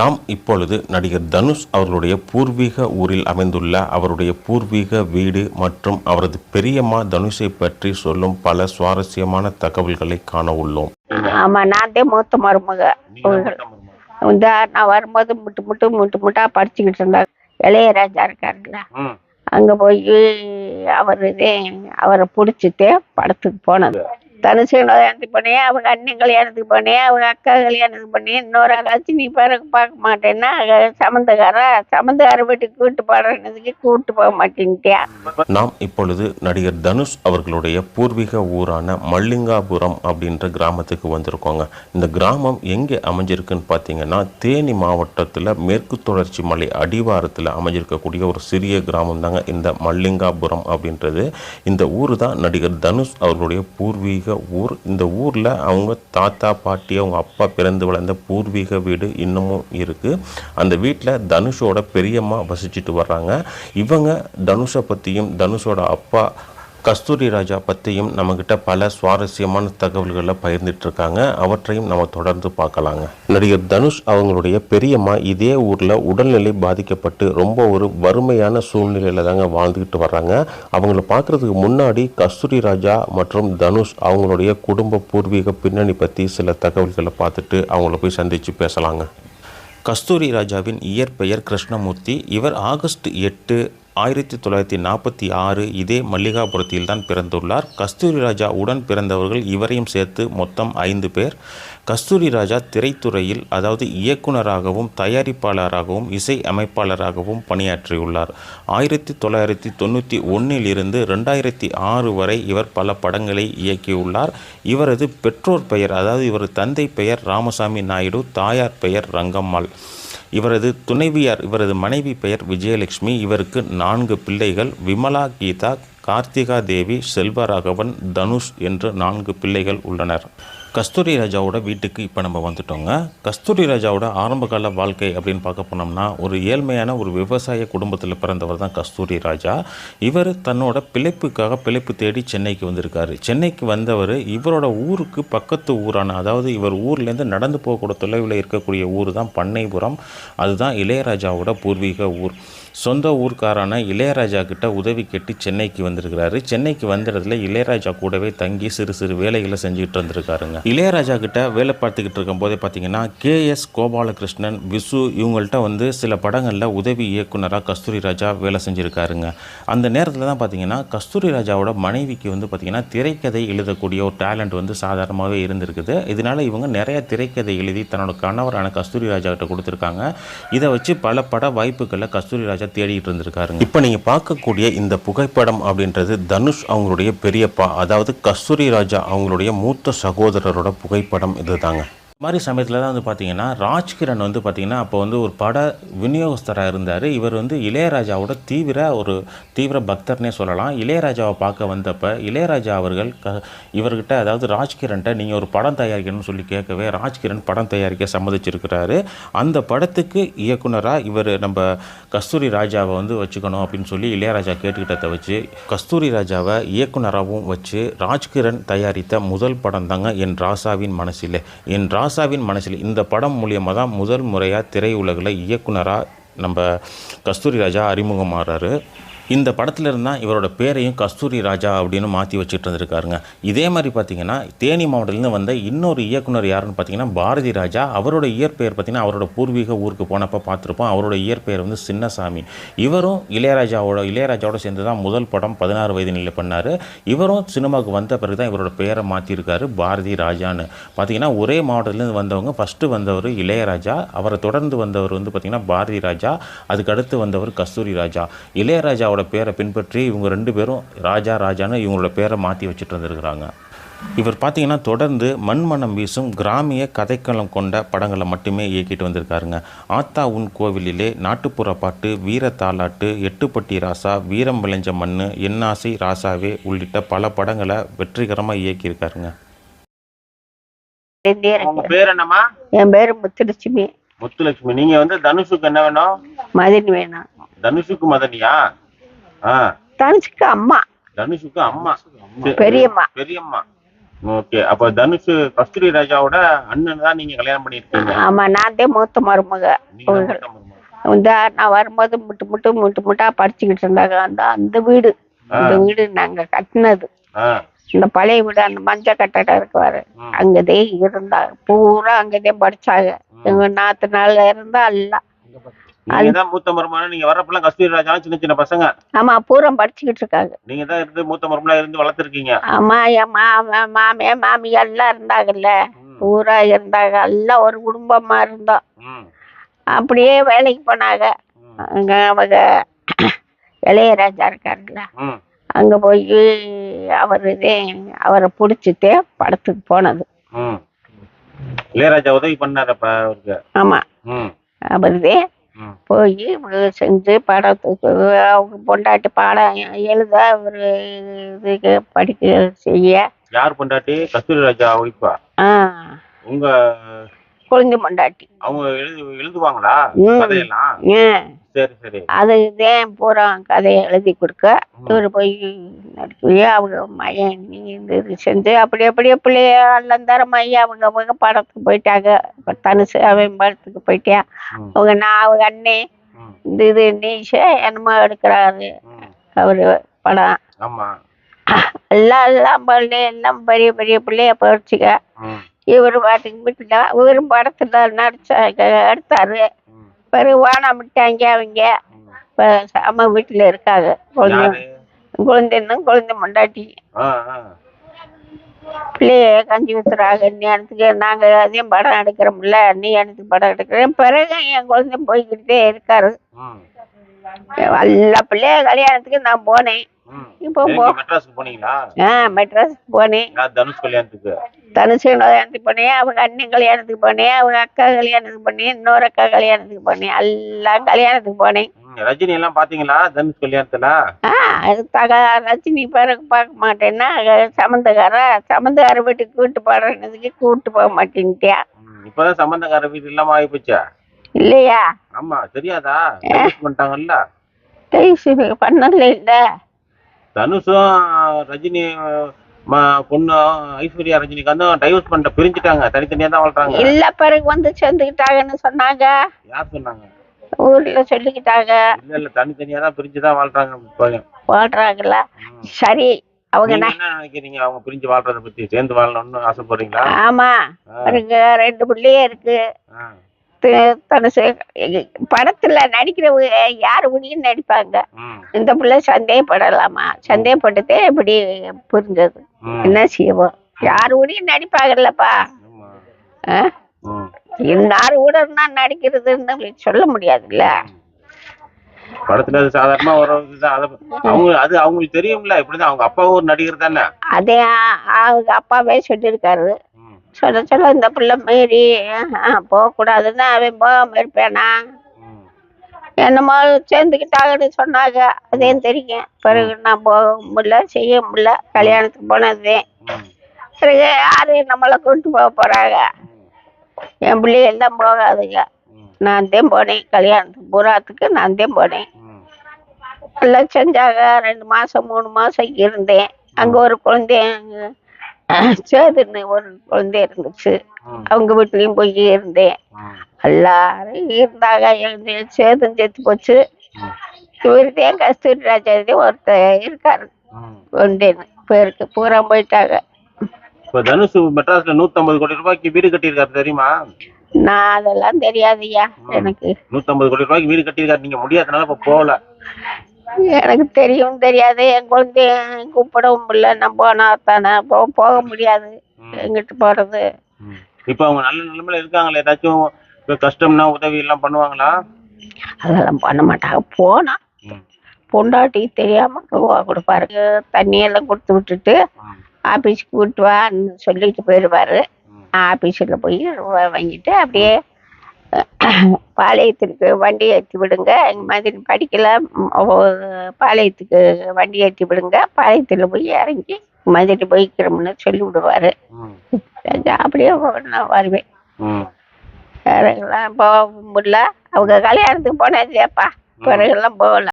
நாம் இப்பொழுது நடிகர் தனுஷ் அவர்களுடைய பூர்வீக ஊரில் அமைந்துள்ள அவருடைய பூர்வீக வீடு மற்றும் அவரது பெரியம்மா தனுஷை பற்றி சொல்லும் பல சுவாரஸ்யமான தகவல்களை காண உள்ளோம். ஆமா நான் தான் மூத்த மருமக. இந்த நான் வரும்போது முட்டு முட்டு முட்டு முட்டா படிச்சுக்கிட்டு இருந்தார் இளையராஜா இருக்காருல்ல. அங்க போய் அவர் அவரை பிடிச்சிட்டு படத்துக்கு போனது. தனுஷ் கல்யாணத்துக்கு பண்ணி அவங்க அண்ணன் கல்யாணத்துக்கு போனேன் அவங்க அக்கா கல்யாணத்துக்கு பண்ணி இன்னொரு ஆளாச்சும் நீ பிறகு பார்க்க மாட்டேன்னா சம்மந்தக்காரா சம்மந்தக்கார வீட்டுக்கு கூட்டு பாடுறதுக்கு கூட்டு போக மாட்டேன்ட்டியா நாம் இப்பொழுது நடிகர் தனுஷ் அவர்களுடைய பூர்வீக ஊரான மல்லிங்காபுரம் அப்படின்ற கிராமத்துக்கு வந்திருக்கோங்க. இந்த கிராமம் எங்கே அமைஞ்சிருக்குன்னு பார்த்தீங்கன்னா தேனி மாவட்டத்தில் மேற்கு தொடர்ச்சி மலை அடிவாரத்தில் அமைஞ்சிருக்கக்கூடிய ஒரு சிறிய கிராமம் தாங்க இந்த மல்லிங்காபுரம் அப்படின்றது. இந்த ஊர் தான் நடிகர் தனுஷ் அவர்களுடைய பூர்வீக ஊர் இந்த ஊரில் அவங்க தாத்தா பாட்டி அவங்க அப்பா பிறந்து வளர்ந்த பூர்வீக வீடு இன்னமும் இருக்குது அந்த வீட்டில் தனுஷோட பெரியம்மா வசிச்சுட்டு வர்றாங்க. இவங்க தனுஷை பற்றியும் தனுஷோட அப்பா கஸ்தூரி ராஜா பற்றியும் நம்மக்கிட்ட பல சுவாரஸ்யமான தகவல்களை பகிர்ந்துட்டு இருக்காங்க அவற்றையும் நம்ம தொடர்ந்து பார்க்கலாங்க. நடிகர் தனுஷ் அவங்களுடைய பெரியம்மா இதே ஊரில் உடல்நிலை பாதிக்கப்பட்டு ரொம்ப ஒரு வறுமையான சூழ்நிலையில் தாங்க வாழ்ந்துக்கிட்டு வர்றாங்க. அவங்கள பார்க்குறதுக்கு முன்னாடி கஸ்தூரி ராஜா மற்றும் தனுஷ் அவங்களுடைய குடும்ப பூர்வீக பின்னணி பற்றி சில தகவல்களை பார்த்துட்டு அவங்கள போய் சந்தித்து பேசலாங்க. கஸ்தூரி ராஜாவின் இயற்பெயர் கிருஷ்ணமூர்த்தி. இவர் ஆகஸ்ட் எட்டு ஆயிரத்தி தொள்ளாயிரத்தி நாற்பத்தி ஆறு இதே மல்லிகாபுரத்தில் தான் பிறந்துள்ளார். கஸ்தூரி ராஜா உடன் பிறந்தவர்கள் இவரையும் சேர்த்து மொத்தம் ஐந்து பேர். கஸ்தூரி ராஜா திரைத்துறையில் அதாவது இயக்குனராகவும் தயாரிப்பாளராகவும் இசை அமைப்பாளராகவும் பணியாற்றியுள்ளார். ஆயிரத்தி தொள்ளாயிரத்தி தொண்ணூற்றி ஒன்றிலிருந்து ரெண்டாயிரத்தி ஆறு வரை இவர் பல படங்களை இயக்கியுள்ளார். இவரது பெற்றோர் பெயர் அதாவது இவரது தந்தை பெயர் ராமசாமி நாயுடு தாயார் பெயர் ரங்கம்மாள். இவரது துணைவியார் இவரது மனைவி பெயர் விஜயலட்சுமி. இவருக்கு நான்கு பிள்ளைகள் விமலா கீதா கார்த்திகா தேவி செல்வராகவன் தனுஷ் என்று நான்கு பிள்ளைகள் உள்ளனர். கஸ்தூரி ராஜாவோட வீட்டுக்கு இப்போ நம்ம வந்துட்டோங்க. கஸ்தூரி ராஜாவோட ஆரம்பகால வாழ்க்கை அப்படின்னு பார்க்க போனோம்னா ஒரு ஏழ்மையான ஒரு விவசாய குடும்பத்தில் பிறந்தவர் தான் கஸ்தூரி ராஜா. இவர் தன்னோட பிழைப்புக்காக பிழைப்பு தேடி சென்னைக்கு வந்திருக்காரு. சென்னைக்கு வந்தவர் இவரோட ஊருக்கு பக்கத்து ஊரான அதாவது இவர் ஊர்லேருந்து நடந்து போகக்கூடிய தொலைவில் இருக்கக்கூடிய ஊர் தான் பண்ணைபுரம். அதுதான் இளையராஜாவோட பூர்வீக ஊர். சொந்த ஊர்க்காரான இளையராஜா கிட்ட உதவி கேட்டு சென்னைக்கு வந்திருக்கிறாரு. சென்னைக்கு வந்த இடத்துல இளையராஜா கூடவே தங்கி சிறு சிறு வேலைகளை செஞ்சுக்கிட்டு வந்திருக்காருங்க. இளையராஜா கிட்ட வேலை பார்த்துக்கிட்டு இருக்கும் போதே பார்த்தீங்கன்னா கே. எஸ். கோபாலகிருஷ்ணன் விசு இவங்கள்ட்ட வந்து சில படங்களில் உதவி இயக்குனராக கஸ்தூரி ராஜா வேலை செஞ்சுருக்காருங்க. அந்த நேரத்தில் தான் பார்த்தீங்கன்னா கஸ்தூரி ராஜாவோட மனைவிக்கு வந்து பார்த்தீங்கன்னா திரைக்கதை எழுதக்கூடிய ஒரு டேலண்ட் வந்து சாதாரணமாகவே இருந்திருக்குது. இதனால இவங்க நிறைய திரைக்கதை எழுதி தன்னோட கணவரான கஸ்தூரி ராஜா கிட்ட கொடுத்துருக்காங்க. இதை வச்சு பல பட வாய்ப்புகளை கஸ்தூரி ராஜா தேடிட்டு இருந்திருக்காருங்க. இப்போ நீங்கள் பார்க்கக்கூடிய இந்த புகைப்படம் அப்படின்றது தனுஷ் அவங்களுடைய பெரியப்பா அதாவது கஸ்தூரி ராஜா அவங்களுடைய மூத்த சகோதரர் டாக்டரோட புகைப்படம் இது தாங்க மாதிரி சமயத்தில் தான் வந்து பார்த்தீங்கன்னா ராஜ்கிரண் வந்து பார்த்தீங்கன்னா அப்போ வந்து ஒரு பட விநியோகஸ்தராக இருந்தார். இவர் வந்து இளையராஜாவோட தீவிர ஒரு தீவிர பக்தர்னே சொல்லலாம். இளையராஜாவை பார்க்க வந்தப்போ இளையராஜா அவர்கள் க இவர்கிட்ட அதாவது ராஜ்கிரண்ட்ட நீங்கள் ஒரு படம் தயாரிக்கணும்னு சொல்லி கேட்கவே ராஜ்கிரண் படம் தயாரிக்க சம்மதிச்சிருக்கிறாரு. அந்த படத்துக்கு இயக்குனராக இவர் நம்ம கஸ்தூரி ராஜாவை வந்து வச்சுக்கணும் அப்படின்னு சொல்லி இளையராஜா கேட்டுக்கிட்டதை வச்சு கஸ்தூரி ராஜாவை இயக்குனராகவும் வச்சு ராஜ்கிரண் தயாரித்த முதல் படம் தாங்க என் ராசாவின் மனசில். என் ராசாவின் மனசில் இந்த படம் மூலியமாக தான் முதல் முறையாக திரையுலகில் இயக்குனராக நம்ம கஸ்தூரி ராஜா அறிமுகமாகறாரு இந்த படத்தில் இருந்தால் இவரோட பேரையும் கஸ்தூரி ராஜா அப்படின்னு மாற்றி வச்சுட்டு இருந்திருக்காருங்க. இதே மாதிரி பார்த்தீங்கன்னா தேனி மாவட்டத்திலேருந்து வந்த இன்னொரு இயக்குனர் யாருன்னு பார்த்தீங்கன்னா பாரதி ராஜா. அவரோட இயற்பெயர் பார்த்தீங்கன்னா அவரோட பூர்வீக ஊருக்கு போனப்போ பார்த்துருப்போம் அவரோட இயற்பெயர் வந்து சின்னசாமி. இவரும் இளையராஜாவோட இளையராஜாவோட சேர்ந்து தான் முதல் படம் பதினாறு வயது நிலை பண்ணார். இவரும் சினிமாவுக்கு வந்த பிறகு தான் இவரோட பெயரை மாற்றிருக்காரு பாரதி ராஜான்னு. பார்த்தீங்கன்னா ஒரே மாவட்டத்திலேருந்து வந்தவங்க ஃபஸ்ட்டு வந்தவர் இளையராஜா. அவரை தொடர்ந்து வந்தவர் வந்து பார்த்தீங்கன்னா பாரதி ராஜா. அதுக்கு அடுத்து வந்தவர் கஸ்தூரி ராஜா. இளையராஜாவோட பேரை பின்பற்றி இவங்க ரெண்டு பேரும் ராஜா ராஜான்னு இவங்களோட பேரை மாற்றி வச்சுட்டு வந்திருக்கிறாங்க. இவர் பார்த்தீங்கன்னா தொடர்ந்து மண்மனம் வீசும் கிராமிய கதைக்களம் கொண்ட படங்களை மட்டுமே இயக்கிட்டு வந்திருக்காருங்க. ஆத்தா உன் கோவிலிலே நாட்டுப்புற பாட்டு வீர தாலாட்டு எட்டுப்பட்டி ராசா வீரம் விளைஞ்ச மண்ணு என்னாசை ராசாவே உள்ளிட்ட பல படங்களை வெற்றிகரமாக இயக்கியிருக்காருங்க. இருந்தே உங்க இருக்கு பேர் என்னம்மா? என் பேரு முத்துலட்சுமி. முத்துலட்சுமி. நீங்க வந்து தனுஷுக்கு என்ன வேணும்? மதினி வேணும். தனுஷுக்கு மதனியா? தனுஷுக்கு அம்மா. தனுஷுக்கு அம்மா. பெரியம்மா. பெரியம்மா. ஓகே. அப்ப தனுஷ் கஸ்தூரி ராஜாவோட அண்ணன் தான் நீங்க கல்யாணம் பண்ணிருக்கீங்க ஆமா நான் தான் மூத்த மருமக. இந்த நான் வரும்போது முட்டு முட்டு முட்டு முட்டா படிச்சுக்கிட்டு இருந்தாங்க. அந்த அந்த வீடு. அந்த வீடு நாங்க கட்டினது. இந்த பழைய வீடு அந்த மஞ்சள் கட்டடம் இருக்குவாரு. அங்கதே இருந்தாங்க. பூரா அங்கதே படிச்சாங்க. எங்க நாத்து நாள்ல இருந்தா எல்லாம். நீங்க தான் மூத்த மருமகனா நீங்க வர்றப்பெல்லாம் கஸ்தூரி ராஜா சின்ன சின்ன பசங்க. ஆமா பூரா படிச்சுக்கிட்டு இருக்காங்க. நீங்க தான் இருந்து மூத்த மருமகளா இருந்து வளர்த்துருக்கீங்க. ஆமா என் மாம மாமியா மாமி எல்லாம் இருந்தாங்கல்ல பூரா இருந்தாங்க. எல்லாம் ஒரு குடும்பமா இருந்தோம் அப்படியே வேலைக்கு போனாங்க. அங்க அவங்க இளையராஜா இருக்காருல்ல. அங்க போய் அவர் இதே அவரை பிடிச்சிட்டு படத்துக்கு போனது. இளையராஜா உதவி பண்ணாரப்ப அவருக்கு. ஆமா. அவருதே போய் செஞ்சு படத்துக்கு அவங்க பொண்டாட்டி பாடம் எழுத ஒரு இதுக்கு படிக்க செய்ய. யார் பொண்டாட்டி? கஸ்தூரி ராஜா ஒய்ஃபா உங்க குழந்தை பொண்டாட்டி. அவங்க எழுது எழுதுவாங்களா. கதையெல்லாம்? அது இதேன் பூரா கதையை எழுதி கொடுக்க? இவர் போய் நடிக்கவே அவங்க மையன் இது செஞ்சு அப்படி அப்படியே பிள்ளைய அல்லந்தரமாயி அவங்க அவங்க படத்துக்கு போயிட்டாங்க. தனுசு அவன் படத்துக்கு போயிட்டியா? ம். அவங்க நான் அவங்க அண்ணே. இந்த இது நீஷா என்னமோ எடுக்கிறாரு. அவரு படம். எல்லாம் எல்லாம் பிள்ளை எல்லாம் பெரிய பெரிய பிள்ளைய போயிடுச்சுங்க இவர் பாட்டுக்கு வீட்டுல இவரும் படத்துல நடிச்சாங்க எடுத்தாரு. வானம் விட்டாங்க அவங்க. இப்ப அம்மா வீட்டுல இருக்காங்க. குழந்தை குழந்தைன்னும் குழந்தை மண்டாட்டி. பிள்ளைய கஞ்சி ஊத்துறாங்க. நீ எனக்கு நாங்க அதையும் படம் எடுக்கிறோம்ல. நீ எனக்கு படம் எடுக்கிறேன். பிறகு என் குழந்தை போய்கிட்டே இருக்காரு. எல்லா பிள்ளைய கல்யாணத்துக்கு நான் போனேன். இப்போ மெட்ராஸ்க்கு போனீங்களா? ஆ மெட்ராஸுக்கு போனேன். தனுஷ் கல்யாணத்துக்கு? தனுசு கல்யாணத்துக்கு போனேன் அவங்க அண்ணன் கல்யாணத்துக்கு போனேன் அவங்க அக்கா கல்யாணத்துக்கு போனேன் இன்னொரு அக்கா கல்யாணத்துக்கு போனேன் எல்லாம் கல்யாணத்துக்கு போனேன். ரஜினி எல்லாம் பாத்தீங்களா தனுஷ் கல்யாணத்துல? அது தக ரஜினி பிறகு பார்க்க மாட்டேன்னா சமந்தகார சமந்தகார வீட்டுக்கு கூட்டு போடுறதுக்கு கூட்டு போக மாட்டேன்ட்டியா இப்பதான் சம்பந்தக்கார வீடு இல்லாம ஆகி போச்சா இல்லையா? ஆமா தெரியாதா? பண்ணிட்டாங்கல்ல? பண்ணல இல்ல. தனுஷும் ரஜினி ம- பொண்ணும் ஐஸ்வர்யா ரஜினிகாந்தும் டைவர்ஸ் பண்ணிட்ட பிரிஞ்சுட்டாங்க. தனித்தனியா தான் வாழ்றாங்க. இல்ல பிறகு வந்து சேர்ந்துக்கிட்டாங்கன்னு சொன்னாங்க. யார் சொன்னாங்க? ஊர்ல சொல்லிக்கிட்டாங்க. இல்ல இல்ல தனித்தனியா தான் பிரிஞ்சு தான் வாழ்றாங்க. வாழ்றாங்கல்ல. சரி அவங்க என்ன நினைக்கிறீங்க? அவங்க பிரிஞ்சு வாழ்றத பத்தி சேர்ந்து வாழணும்னு ஆசைப்படுறீங்களா? ஆமா. ரெண்டு பிள்ளையே இருக்கு. தனுசு படத்துல நடிக்கிறவங்க யாரு முடியும் நடிப்பாங்க. இந்த பிள்ளை சந்தேகப்படலாமா? சந்தேகப்பட்டதே இப்படி புரிஞ்சது. என்ன செய்வோம் யாரு முடியும் நடிப்பாங்கல்லப்பா. இன்னாரு இருந்தா நடிக்கிறதுன்னு சொல்ல முடியாதுல்ல. படத்துல அது சாதாரணமா ஒரு அவங்க அது அவங்களுக்கு தெரியும்ல இப்படிதான் அவங்க அப்பாவும் ஒரு நடிகர் தானே? அதே அவங்க அப்பாவே சொல்லியிருக்காரு. சொல்ல சொல்ல இந்த பிள்ளை மீறி போகக்கூடாதுன்னு அவன் போகாம இருப்பேனா? என்னமோ சேர்ந்துக்கிட்டாங்கன்னு சொன்னாங்க. அதையும் தெரியும். பிறகு நான் போக முடியல செய்ய முடியல. கல்யாணத்துக்கு போனதே. பிறகு யாரு நம்மளை கூட்டு போக போகிறாங்க என் பிள்ளைங்க போகாதுங்க. நான் தான் போனேன். கல்யாணத்துக்கு பூராத்துக்கு நான் தான் போனேன். எல்லாம் செஞ்சாங்க. ரெண்டு மாதம் மூணு மாதம் இருந்தேன். அங்கே ஒரு குழந்தைங்க சேதுன்னு ஒரு குழந்தை இருந்துச்சு. அவங்க வீட்லயும் போய் இருந்தேன். எல்லாரும் இருந்தாங்க எழுந்து சேதும் செத்து போச்சு. இவருதான் கஸ்தூரி ராஜாதே ஒருத்தர் இருக்காரு. கொண்டேன்னு பேருக்கு பூரா போயிட்டாங்க. இப்ப தனுஷ் மெட்ராஸ்ல 150 கோடி ரூபாய்க்கு வீடு கட்டியிருக்காரு தெரியுமா? நான் அதெல்லாம் தெரியாதுய்யா எனக்கு. 150 கோடி ரூபாய்க்கு வீடு கட்டியிருக்காரு நீங்க முடியாதனால இப்ப போகல. எனக்கு தெரியும் தெரியாது. என் குழந்தைய கூப்பிடவும் முடியல. நான் போனா தானே போ போக முடியாது. எங்கிட்டு போறது. இப்ப அவங்க நல்ல நிலைமையில இருக்காங்களே. ஏதாச்சும் இப்ப கஷ்டம்னா உதவி எல்லாம் பண்ணுவாங்களா? அதெல்லாம் பண்ண மாட்டாங்க. போனா பொண்டாட்டி தெரியாம ரூபா கொடுப்பாரு. தண்ணி எல்லாம் கொடுத்து விட்டுட்டு ஆபீஸ்க்கு கூட்டு வான்னு சொல்லிட்டு போயிடுவாரு ஆபீஸில் போய் ரூபா வாங்கிட்டு அப்படியே பாளையத்திற்கு வண்டி ஏற்றி விடுங்க. எங்கள் மாதிரி படிக்கல ம், ஓ- பாளையத்துக்கு வண்டி ஏற்றி விடுங்க. பாளையத்தில் போய் இறங்கி மாதிரி போய்க்கிறோம்னு சொல்லி விடுவாரு. அப்படியே நான் வருவேன். ம். வேற எல்லாம் போக முடியல. அவங்க கல்யாணத்துக்கு போனது இல்லையாப்பா பிறகுலாம் போகல.